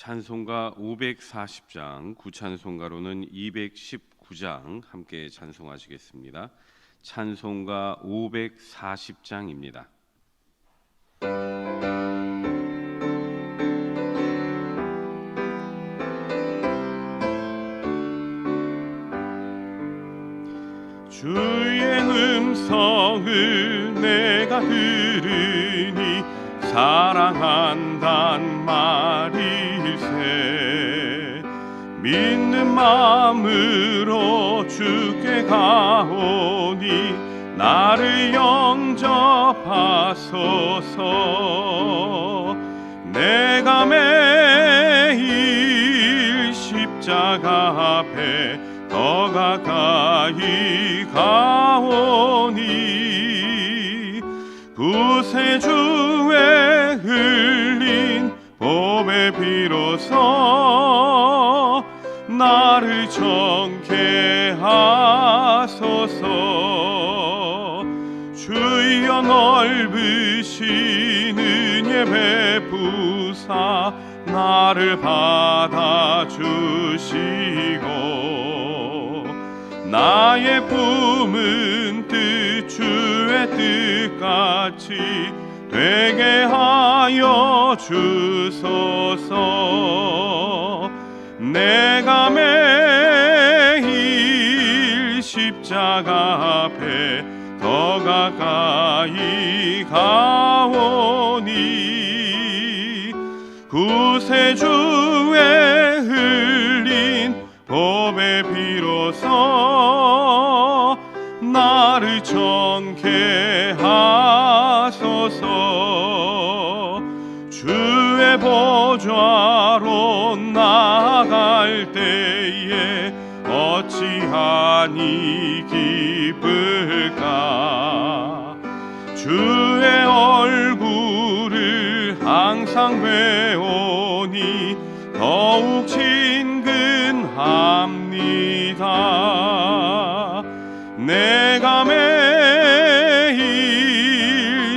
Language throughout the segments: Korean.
찬송가 540장, 구찬송가로는 219장 함께 찬송하시겠습니다. 찬송가 540장입니다. 주의 음성을 내가 들으니 사랑한단 말 마음으로 주께 가오니 나를 영접하소서. 내가 매일 십자가 앞에 더 가까이 가오니 구세주의 흘린 봄의 비로소 정케 하소서. 주여 넓으신 은혜 베푸사 나를 받아주시고 나의 품은 뜻 주의 뜻같이 되게 하여 주소서. 내가 매 십자가 앞에 더 가까이 가오니 구세주의 흘린 법의 비로소 어찌하니 기쁠까? 주의 얼굴을 항상 배우니 더욱 친근합니다. 내가 매일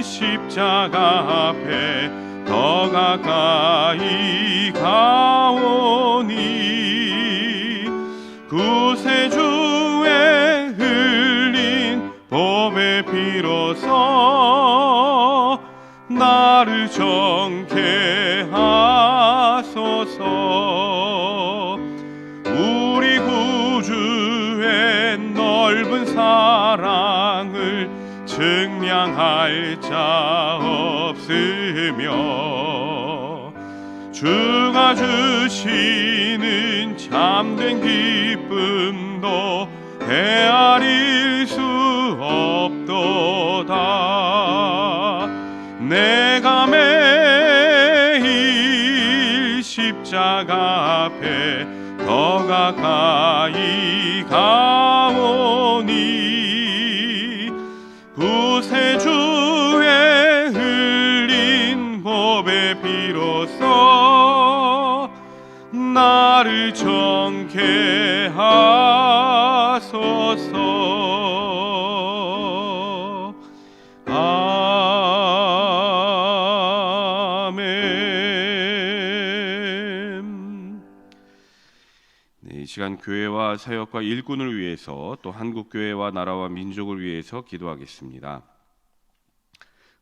십자가 앞에 더 가까이 없으며 주가 주시는 참된 기쁨도 헤아릴 수 없도다. 내가 매일 십자가 앞에 더 가까이 가 나를 정케 하소서 아멘 네, 이 시간 교회와 사역과 일꾼을 위해서 또 한국 교회와 나라와 민족을 위해서 기도하겠습니다.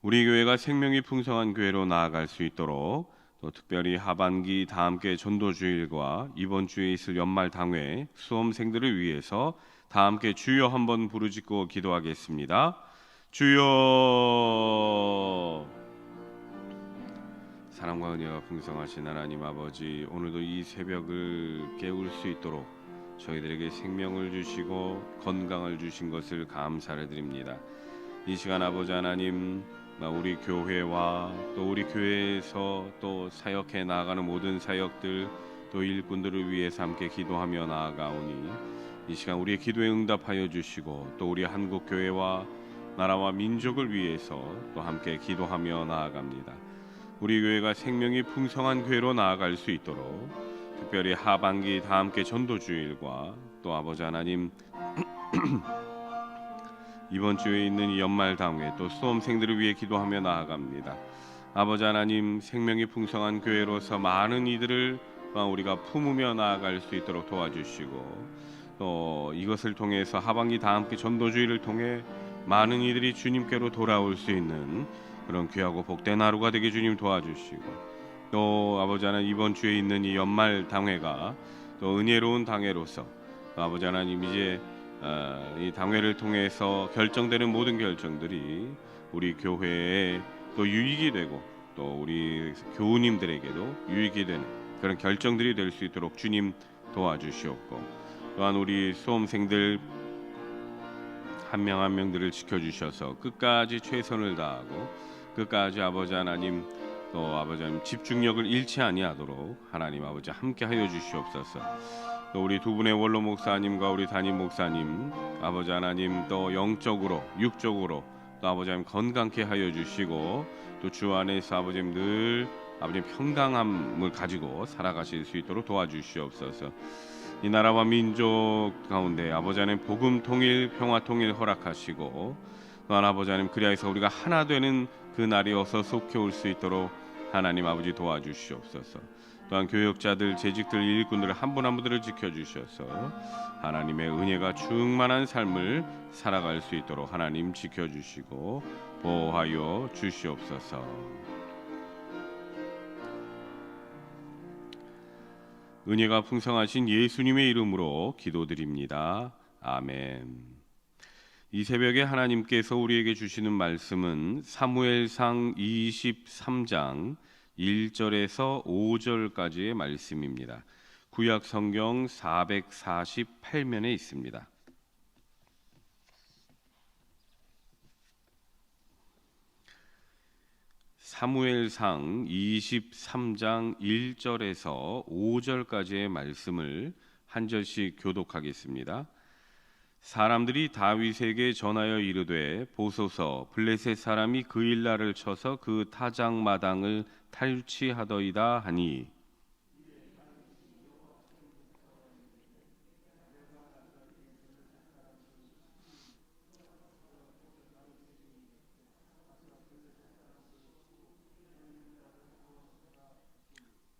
우리 교회가 생명이 풍성한 교회로 나아갈 수 있도록 또 특별히 하반기 다 함께 전도 주일과 이번 주에 있을 연말 당회 수험생들을 위해서 다 함께 주여 한번 부르짖고 기도하겠습니다. 주여 사랑과 은혜가 풍성하신 하나님 아버지 오늘도 이 새벽을 깨울 수 있도록 저희들에게 생명을 주시고 건강을 주신 것을 감사를 드립니다. 이 시간 아버지 하나님 우리 교회와 또 우리 교회에서 또 사역해 나아가는 모든 사역들 또 일꾼들을 위해서 함께 기도하며 나아가오니 이 시간 우리의 기도에 응답하여 주시고 또 우리 한국 교회와 나라와 민족을 위해서 또 함께 기도하며 나아갑니다. 우리 교회가 생명이 풍성한 교회로 나아갈 수 있도록 특별히 하반기 다 함께 전도 주일과 또 아버지 하나님 이번 주에 있는 이 연말 당회 또 수험생들을 위해 기도하며 나아갑니다. 아버지 하나님 생명이 풍성한 교회로서 많은 이들을 또한 우리가 품으며 나아갈 수 있도록 도와주시고 또 이것을 통해서 하반기 다 함께 전도주의를 통해 많은 이들이 주님께로 돌아올 수 있는 그런 귀하고 복된 하루가 되게 주님 도와주시고 또 아버지 하나님 이번 주에 있는 이 연말 당회가 또 은혜로운 당회로서 또 아버지 하나님 이제 어, 이 당회를 통해서 결정되는 모든 결정들이 우리 교회에 또 유익이 되고 또 우리 교우님들에게도 유익이 되는 그런 결정들이 될 수 있도록 주님 도와주시옵고 또한 우리 수험생들 한 명 한 명들을 지켜주셔서 끝까지 최선을 다하고 끝까지 아버지 하나님 또 아버지 하나님 집중력을 잃지 아니하도록 하나님 아버지 함께 하여 주시옵소서. 또 우리 두 분의 원로 목사님과 우리 담임 목사님 아버지 하나님 또 영적으로 육적으로 또 아버지 하나님 건강케 하여 주시고 또 주 안에서 아버지님 늘 아버지 평강함을 가지고 살아가실 수 있도록 도와주시옵소서. 이 나라와 민족 가운데 아버지 하나님 복음 통일 평화 통일 허락하시고 또한 아버지 하나님 그리하여서 우리가 하나 되는 그 날이 어서 속해 올 수 있도록 하나님 아버지 도와주시옵소서. 또한 교역자들, 재직들, 일꾼들 한 분 한 분들을 지켜주셔서 하나님의 은혜가 충만한 삶을 살아갈 수 있도록 하나님 지켜주시고 보호하여 주시옵소서. 은혜가 풍성하신 예수님의 이름으로 기도드립니다. 아멘. 이 새벽에 하나님께서 우리에게 주시는 말씀은 사무엘상 23장 1절에서 5절까지의 말씀입니다. 구약 성경 448면에 있습니다. 사무엘상 23장 1절에서 5절까지의 말씀을 한 절씩 교독하겠습니다. 사람들이 다윗에게 전하여 이르되 보소서 블레셋 사람이 그 일날을 쳐서 그 타작 마당을 탈취하더이다 하니.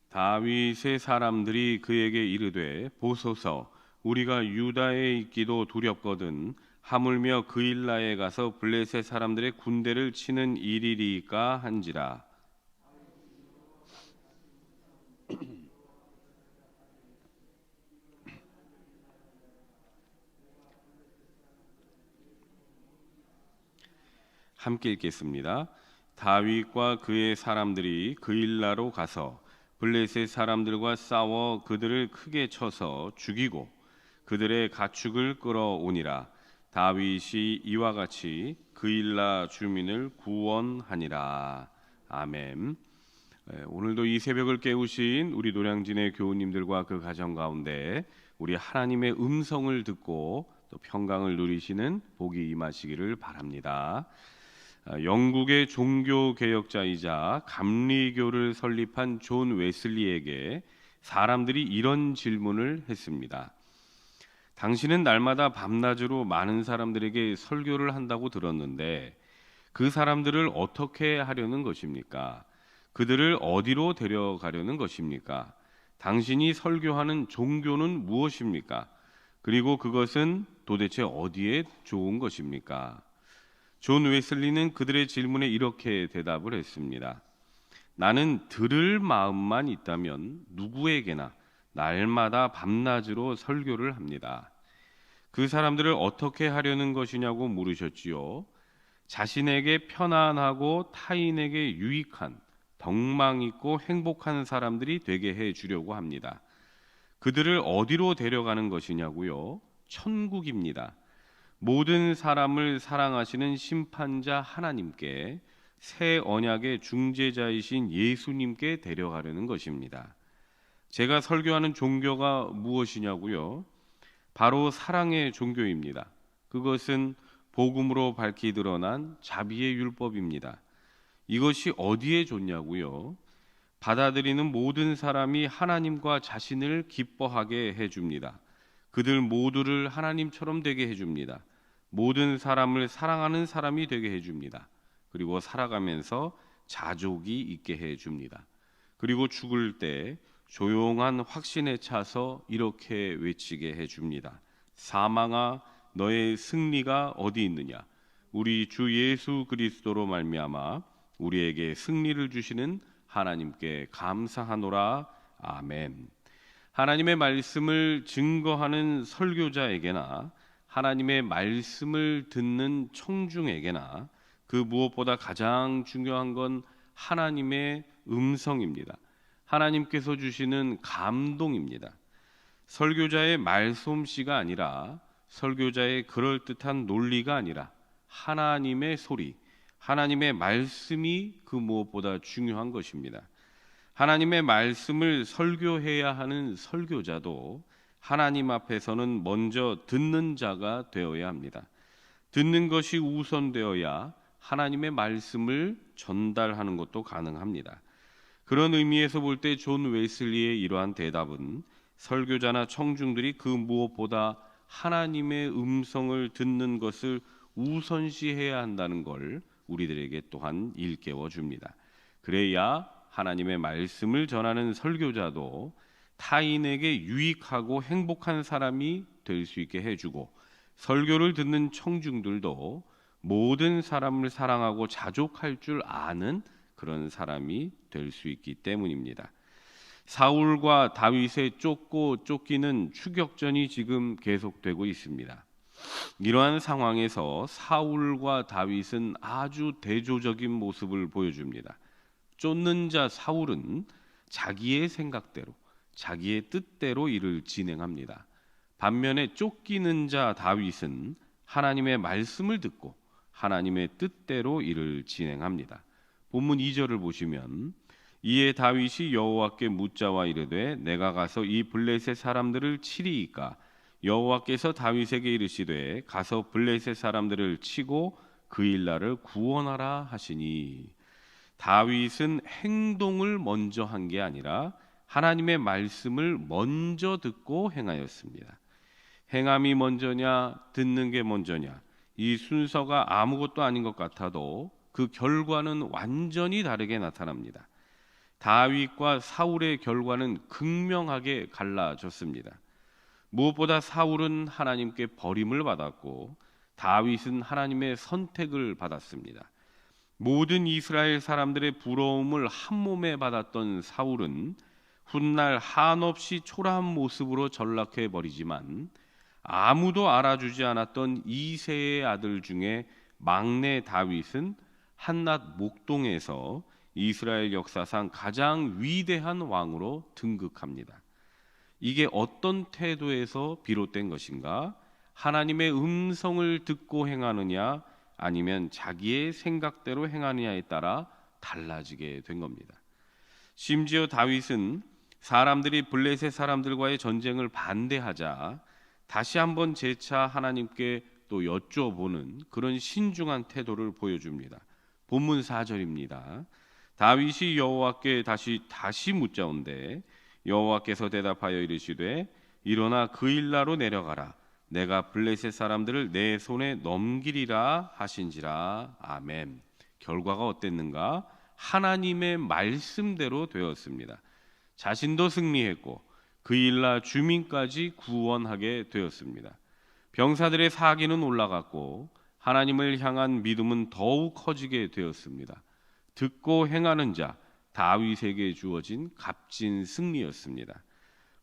다윗의 사람들이 그에게 이르되 보소서. 우리가 유다에 있기도 두렵거든 하물며 그 일나에 가서 블레셋 사람들의 군대를 치는 일이리까 한지라 함께 읽겠습니다. 다윗과 그의 사람들이 그 일나로 가서 블레셋 사람들과 싸워 그들을 크게 쳐서 죽이고 그들의 가축을 끌어오니라 다윗이 이와 같이 그 일라 주민을 구원하니라 아멘. 예, 오늘도 이 새벽을 깨우신 우리 노량진의 교우님들과 그 가정 가운데 우리 하나님의 음성을 듣고 또 평강을 누리시는 복이 임하시기를 바랍니다. 아, 영국의 종교 개혁자이자 감리교를 설립한 존 웨슬리에게 사람들이 이런 질문을 했습니다. 당신은 날마다 밤낮으로 많은 사람들에게 설교를 한다고 들었는데 그 사람들을 어떻게 하려는 것입니까? 그들을 어디로 데려가려는 것입니까? 당신이 설교하는 종교는 무엇입니까? 그리고 그것은 도대체 어디에 좋은 것입니까? 존 웨슬리는 그들의 질문에 이렇게 대답을 했습니다. 나는 들을 마음만 있다면 누구에게나 날마다 밤낮으로 설교를 합니다. 그 사람들을 어떻게 하려는 것이냐고 물으셨지요. 자신에게 편안하고 타인에게 유익한 덕망 있고 행복한 사람들이 되게 해 주려고 합니다. 그들을 어디로 데려가는 것이냐고요? 천국입니다. 모든 사람을 사랑하시는 심판자 하나님께 새 언약의 중재자이신 예수님께 데려가려는 것입니다. 제가 설교하는 종교가 무엇이냐고요? 바로 사랑의 종교입니다. 그것은 복음으로 밝히 드러난 자비의 율법입니다. 이것이 어디에 좋냐고요? 받아들이는 모든 사람이 하나님과 자신을 기뻐하게 해 줍니다. 그들 모두를 하나님처럼 되게 해 줍니다. 모든 사람을 사랑하는 사람이 되게 해 줍니다. 그리고 살아가면서 자족이 있게 해 줍니다. 그리고 죽을 때 조용한 확신에 차서 이렇게 외치게 해 줍니다. 사망아 너의 승리가 어디 있느냐? 우리 주 예수 그리스도로 말미암아 우리에게 승리를 주시는 하나님께 감사하노라. 아멘. 하나님의 말씀을 증거하는 설교자에게나 하나님의 말씀을 듣는 청중에게나 그 무엇보다 가장 중요한 건 하나님의 음성입니다. 하나님께서 주시는 감동입니다. 설교자의 말솜씨가 아니라 설교자의 그럴듯한 논리가 아니라 하나님의 소리, 하나님의 말씀이 그 무엇보다 중요한 것입니다. 하나님의 말씀을 설교해야 하는 설교자도 하나님 앞에서는 먼저 듣는 자가 되어야 합니다. 듣는 것이 우선되어야 하나님의 말씀을 전달하는 것도 가능합니다. 그런 의미에서 볼 때 존 웨슬리의 이러한 대답은 설교자나 청중들이 그 무엇보다 하나님의 음성을 듣는 것을 우선시해야 한다는 걸 우리들에게 또한 일깨워 줍니다. 그래야 하나님의 말씀을 전하는 설교자도 타인에게 유익하고 행복한 사람이 될 수 있게 해주고 설교를 듣는 청중들도 모든 사람을 사랑하고 자족할 줄 아는 그런 사람이 될 수 있기 때문입니다. 사울과 다윗의 쫓고 쫓기는 추격전이 지금 계속되고 있습니다. 이러한 상황에서 사울과 다윗은 아주 대조적인 모습을 보여줍니다. 쫓는 자 사울은 자기의 생각대로, 자기의 뜻대로 일을 진행합니다. 반면에 쫓기는 자 다윗은 하나님의 말씀을 듣고 하나님의 뜻대로 일을 진행합니다. 본문 2절을 보시면 이에 다윗이 여호와께 묻자와 이르되 내가 가서 이 블레셋 사람들을 치리이까 여호와께서 다윗에게 이르시되 가서 블레셋 사람들을 치고 그 일날을 구원하라 하시니 다윗은 행동을 먼저 한 게 아니라 하나님의 말씀을 먼저 듣고 행하였습니다. 행함이 먼저냐 듣는 게 먼저냐 이 순서가 아무것도 아닌 것 같아도 그 결과는 완전히 다르게 나타납니다. 다윗과 사울의 결과는 극명하게 갈라졌습니다. 무엇보다 사울은 하나님께 버림을 받았고 다윗은 하나님의 선택을 받았습니다. 모든 이스라엘 사람들의 부러움을 한 몸에 받았던 사울은 훗날 한없이 초라한 모습으로 전락해 버리지만 아무도 알아주지 않았던 이세의 아들 중에 막내 다윗은 한낱 목동에서 이스라엘 역사상 가장 위대한 왕으로 등극합니다. 이게 어떤 태도에서 비롯된 것인가? 하나님의 음성을 듣고 행하느냐 아니면 자기의 생각대로 행하느냐에 따라 달라지게 된 겁니다. 심지어 다윗은 사람들이 블레셋 사람들과의 전쟁을 반대하자 다시 한번 재차 하나님께 또 여쭤보는 그런 신중한 태도를 보여줍니다. 본문 4절입니다. 다윗이 여호와께 다시 다시 묻자온데 여호와께서 대답하여 이르시되 일어나 그 일나로 내려가라 내가 블레셋 사람들을 내 손에 넘기리라 하신지라 아멘. 결과가 어땠는가? 하나님의 말씀대로 되었습니다. 자신도 승리했고 그 일나 주민까지 구원하게 되었습니다. 병사들의 사기는 올라갔고 하나님을 향한 믿음은 더욱 커지게 되었습니다. 듣고 행하는 자 다윗에게 주어진 값진 승리였습니다.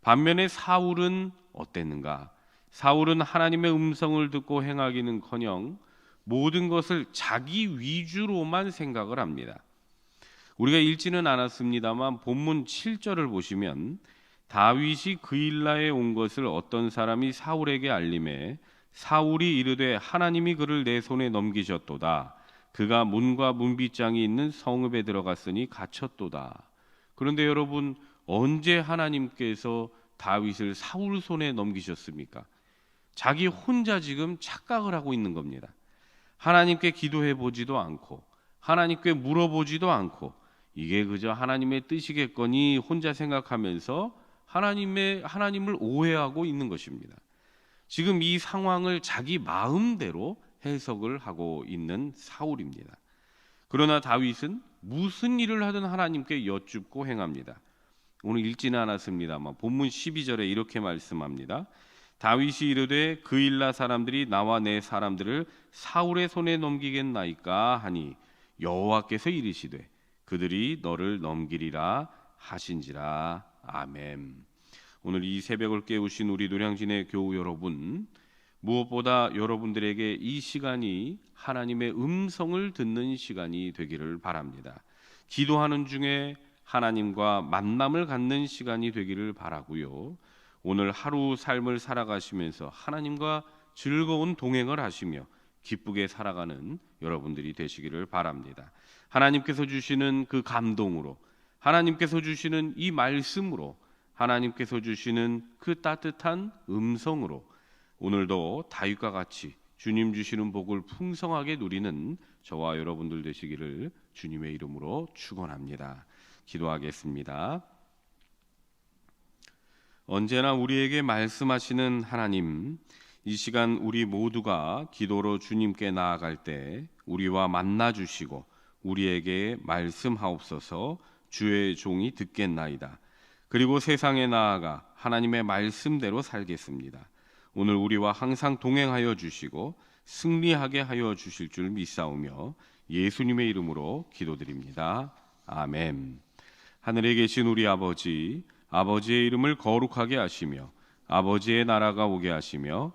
반면에 사울은 어땠는가? 사울은 하나님의 음성을 듣고 행하기는커녕 모든 것을 자기 위주로만 생각을 합니다. 우리가 읽지는 않았습니다만 본문 7절을 보시면 다윗이 그일라에 온 것을 어떤 사람이 사울에게 알림해 사울이 이르되 하나님이 그를 내 손에 넘기셨도다. 그가 문과 문빗장이 있는 성읍에 들어갔으니 갇혔도다. 그런데 여러분 언제 하나님께서 다윗을 사울 손에 넘기셨습니까? 자기 혼자 지금 착각을 하고 있는 겁니다. 하나님께 기도해 보지도 않고 하나님께 물어보지도 않고 이게 그저 하나님의 뜻이겠거니 혼자 생각하면서 하나님의 하나님을 오해하고 있는 것입니다. 지금 이 상황을 자기 마음대로 해석을 하고 있는 사울입니다. 그러나 다윗은 무슨 일을 하든 하나님께 여쭙고 행합니다. 오늘 읽지는 않았습니다만 본문 12절에 이렇게 말씀합니다. 다윗이 이르되 그 일라 사람들이 나와 내 사람들을 사울의 손에 넘기겠나이까 하니 여호와께서 이르시되 그들이 너를 넘기리라 하신지라 아멘. 오늘 이 새벽을 깨우신 우리 노량진의 교우 여러분 무엇보다 여러분들에게 이 시간이 하나님의 음성을 듣는 시간이 되기를 바랍니다. 기도하는 중에 하나님과 만남을 갖는 시간이 되기를 바라고요. 오늘 하루 삶을 살아가시면서 하나님과 즐거운 동행을 하시며 기쁘게 살아가는 여러분들이 되시기를 바랍니다. 하나님께서 주시는 그 감동으로 하나님께서 주시는 이 말씀으로 하나님께서 주시는 그 따뜻한 음성으로 오늘도 다윗과 같이 주님 주시는 복을 풍성하게 누리는 저와 여러분들 되시기를 주님의 이름으로 축원합니다. 기도하겠습니다. 언제나 우리에게 말씀하시는 하나님, 이 시간 우리 모두가 기도로 주님께 나아갈 때 우리와 만나 주시고 우리에게 말씀하옵소서 주의 종이 듣겠나이다. 그리고 세상에 나아가 하나님의 말씀대로 살겠습니다. 오늘 우리와 항상 동행하여 주시고 승리하게 하여 주실 줄 믿사오며 예수님의 이름으로 기도드립니다. 아멘. 하늘에 계신 우리 아버지, 아버지의 이름을 거룩하게 하시며 아버지의 나라가 오게 하시며